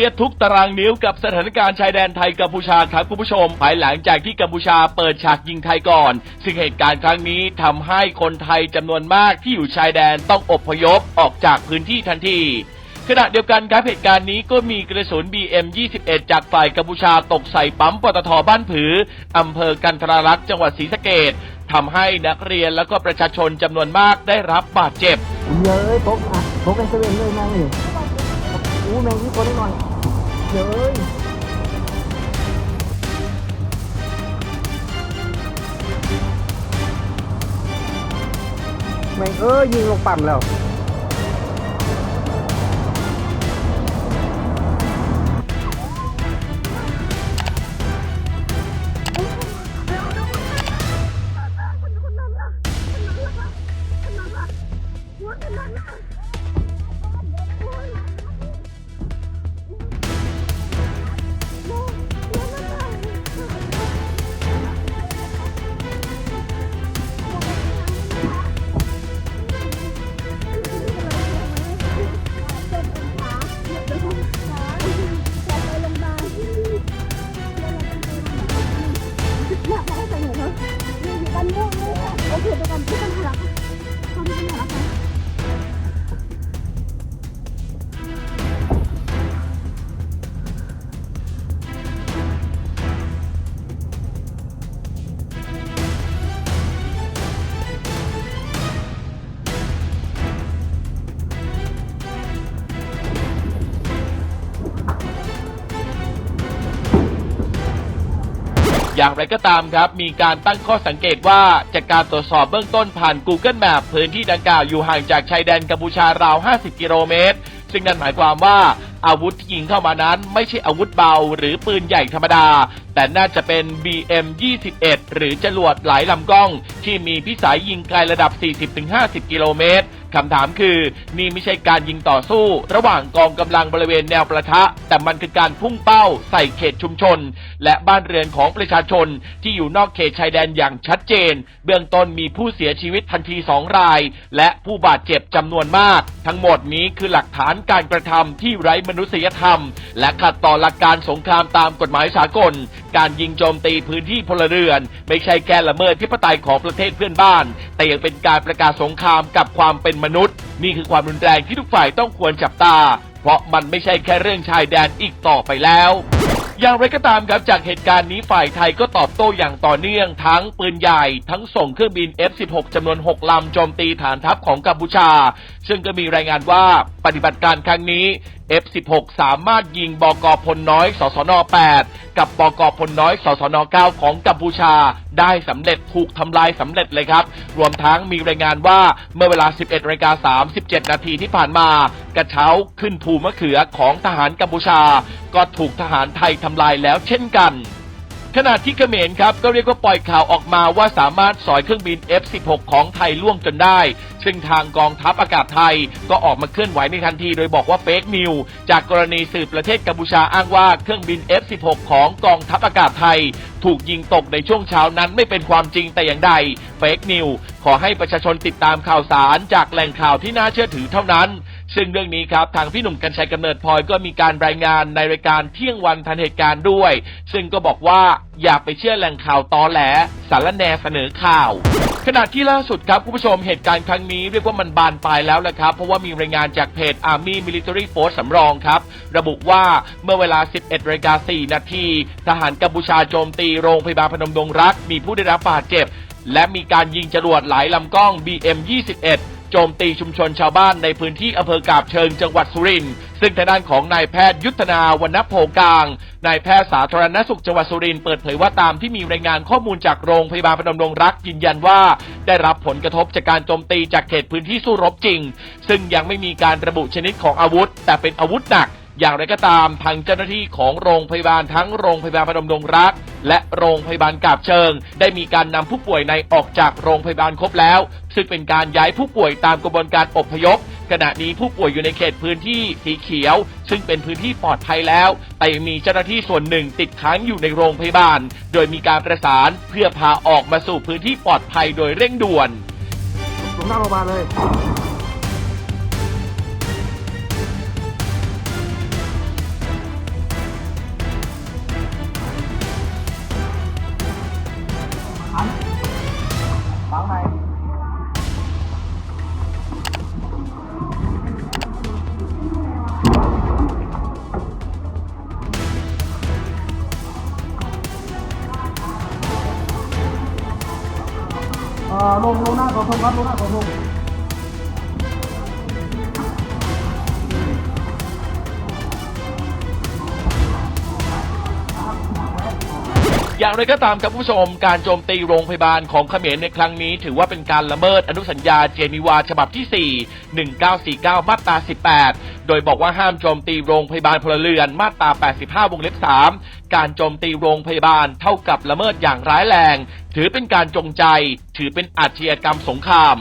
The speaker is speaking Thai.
รียดทุกตารางนิ้วกับสถานการณ์ชายแดนไทยกัมพูชาครับคุณผู้ชม ภายหลังจากที่กัมพูชาเปิดฉากยิงไทยก่อน ซึ่งเหตุการณ์ครั้งนี้ทำให้คนไทยจำนวนมากที่อยู่ชายแดนต้องอพยพออกจากพื้นที่ทันทีขณะเดียวกันครับเหตุการณ์นี้ก็มีกระสุน BM21 จากฝ่ายกัมพูชาตกใส่ปั๊มปตทบ้านผืออำเภอกันทรารักษ์จังหวัดศรีสะเกดทำให้นักเรียนและก็ประชาชนจำนวนมากได้รับบาดเจ็บเยอะผมอะผมเป็นเซเว่นเลยนั่งนี่ อู้แมงนี่คนได้หน่อยเยอะแมงเอ้ยยิงลงปั่มแล้ว อย่างไรก็ตามครับ มีการตั้งข้อสังเกตว่าจากการตรวจสอบเบื้องต้นผ่าน Google Map พื้นที่ดังกล่าวอยู่ห่างจากชายแดนกัมพูชาราว 50 กิโลเมตร ซึ่งนั่นหมายความว่าอาวุธที่ยิงเข้ามานั้นไม่ใช่อาวุธเบาหรือปืนใหญ่ธรรมดา แต่น่าจะเป็น BM 21 หรือจรวดหลายลำกล้อง ที่มีพิสัยยิงไกลระดับ 40-50 กิโลเมตร คำถามคือ นี่ไม่ใช่การยิงต่อสู้ ระหว่างกองกำลังบริเวณแนวประทะ แต่มันคือการพุ่งเป้าใส่เขตชุมชน และบ้านเรือนของประชาชนที่อยู่นอกเขตชายแดนอย่างชัดเจน เบื้องต้นมีผู้เสียชีวิตทันทีสองราย และผู้บาดเจ็บจำนวนมาก ทั้งหมดนี้คือหลักฐานการกระทำที่ไร้มนุษยธรรม และขัดต่อหลักการสงครามตามกฎหมายสากล การยิงโจมตีพื้นที่พลเรือน ไม่ใช่แค่ละเมิดทิปไตยของประเทศเพื่อนบ้าน แต่ยังเป็นการประกาศสงครามกับความเป็นมนุษย์ นี่คือความรุนแรงที่ทุกฝ่ายต้องควรจับตา เพราะมันไม่ใช่แค่เรื่องชายแดนอีกต่อไปแล้วอย่างไรก็ตามครับจากเหตุการณ์นี้ฝ่ายไทยก็ตอบโต้อย่างต่อเนื่อง ทั้งปืนใหญ่ทั้งส่งเครื่องบิน F16 จำนวน 6 ลำโจมตีฐานทัพของกัมพูชา ซึ่งก็มีรายงานว่าปฏิบัติการครั้งนี้ F16 สามารถยิงบอกอพลน้อยสสน 8 กับบกพลน้อยสสน9ของกัมพูชา ได้สำเร็จถูกทำลายสำเร็จเลยครับ รวมทั้งมีรายงานว่าเมื่อเวลา 11นาฬิกา37 นาทีที่ผ่านมา กระเช้าขึ้นภูมะเขือของทหารกัมพูชา ก็ถูกทหารไทยทำลายแล้วเช่นกัน ขณะที่เขมรครับก็เรียกว่าปล่อยข่าวออกมาว่าสามารถสอยเครื่องบิน F16 ของไทยล่วงจนได้ ซึ่งทางกองทัพอากาศไทยก็ออกมาเคลื่อนไหวในทันที โดยบอกว่าเฟกนิวจากกรณีสืบประเทศกัมพูชาอ้างว่าเครื่องบิน F16 ของกองทัพอากาศไทย ถูกยิงตกในช่วงเช้านั้นไม่เป็นความจริงแต่อย่างใดเฟกนิวขอให้ประชาชนติดตามข่าวสารจากแหล่งข่าวที่น่าเชื่อถือเท่านั้น ซึ่งเรื่องนี้ครับทางพี่หนุ่มกัญชัยกำเนิดพลอยก็มีการรายงานในรายการเที่ยงวันทันเหตุการณ์ด้วย ซึ่งก็บอกว่าอย่าไปเชื่อแหล่งข่าวตอแหลสารแนเสนอข่าวขณะที่ล่าสุดครับคุณผู้ชมเหตุการณ์ครั้งนี้เรียกว่ามันบานปลายแล้วแหละครับ เพราะว่ามีรายงานจากเพจ Army Military Force สำรองครับ ระบุว่าเมื่อเวลา 11นาฬิกา4นาทีทหารกัมพูชาโจมตีโรงพยาบาลพนมดงรัก มีผู้ได้รับบาดเจ็บ และมีการยิงจรวดหลายลำกล้อง BM21 โจมตีชุมชนชาวบ้านในพื้นที่อำเภอกาบเชิงจังหวัดสุรินทร์ซึ่งทางด้านของนายแพทย์ยุทธนาวนโพกลางนายแพทย์สาธารณสุขจังหวัดสุรินทร์เปิดเผยว่าตามที่มีรายงานข้อมูลจากโรงพยาบาลพนมรงรักยืนยันว่า ได้รับผลกระทบจากการโจมตีจากเขตพื้นที่สู้รบจริง ซึ่งยังไม่มีการระบุชนิดของอาวุธ แต่เป็นอาวุธหนัก อย่างไรก็ตามทางเจ้าหน้าที่ของโรงพยาบาลทั้งโรงพยาบาลพนมดงรัก และโรงพยาบาลกาบเชิง ได้มีการนำผู้ป่วยในออกจากโรงพยาบาลครบแล้ว ซึ่งเป็นการย้ายผู้ป่วยตามกระบวนการอบพยพ ขณะนี้ผู้ป่วยอยู่ในเขตพื้นที่สีเขียว ซึ่งเป็นพื้นที่ปลอดภัยแล้ว แต่ยังมีเจ้าหน้าที่ส่วนหนึ่งติดค้างอยู่ในโรงพยาบาล โดยมีการประสานเพื่อพาออกมาสู่พื้นที่ปลอดภัยโดยเร่งด่วนลงหน้าโรงพยาบาลเลย ลงหน้าเสาธงครับลงหน้า อย่างไรก็ตามครับผู้ชม การโจมตีโรงพยาบาลของเขมรในครั้งนี้ ถือว่าเป็นการละเมิดอนุสัญญาเจนีวาฉบับที่ 4 1949 มาตรา 18 โดยบอกว่าห้ามโจมตีโรงพยาบาลพลเรือนมาตรา 85 วงเล็บ 3 การโจมตีโรงพยาบาลเท่ากับละเมิดอย่างร้ายแรง ถือเป็นการจงใจ ถือเป็นอาชญากรรมสงคราม